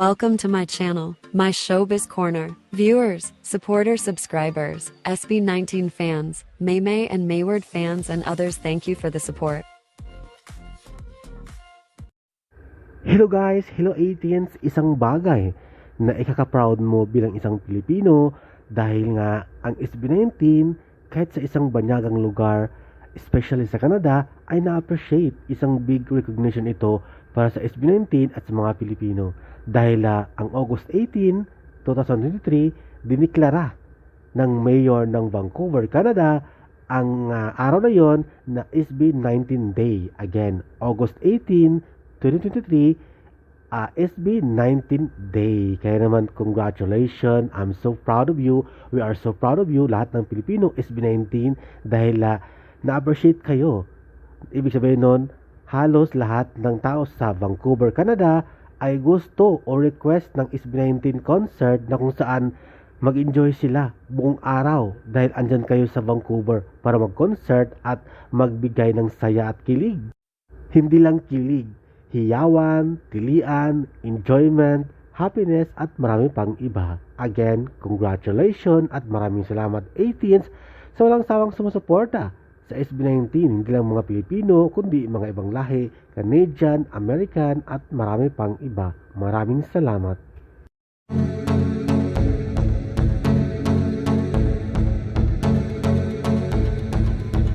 Welcome to my channel, my Showbiz Corner. Viewers, supporters, subscribers, SB19 fans, Maymay and Mayward fans, and others, thank you for the support. Hello guys, hello 18s, isang bagay na ikaka-proud mo bilang isang Pilipino dahil nga ang SB19 kahit sa isang banyagang lugar, especially sa Canada, ay na-appreciate isang big recognition ito para sa SB19 at sa mga Pilipino dahil ah, ang August 18, 2023, diniklara ng mayor ng Vancouver, Canada ang ah, araw na yon na SB19 Day. Again, August 18, 2023, uh, SB19 Day. Kaya naman, congratulations. I'm so proud of you. We are so proud of you, lahat ng Pilipino, SB19, dahil uh, na-appreciate kayo. Ibig sabihin nun, halos lahat ng tao sa Vancouver, Canada, ay gusto o request ng SB19 concert na kung saan mag-enjoy sila buong araw dahil andyan kayo sa Vancouver para mag-concert at magbigay ng saya at kilig. Hindi lang kilig, hiyawan, tilian, enjoyment, happiness at marami pang iba. Again, congratulations at maraming salamat 18s sa walang sawang sumusuporta sa SB19, hindi lang mga Pilipino, kundi mga ibang lahi, Canadian, American at marami pang iba. Maraming salamat.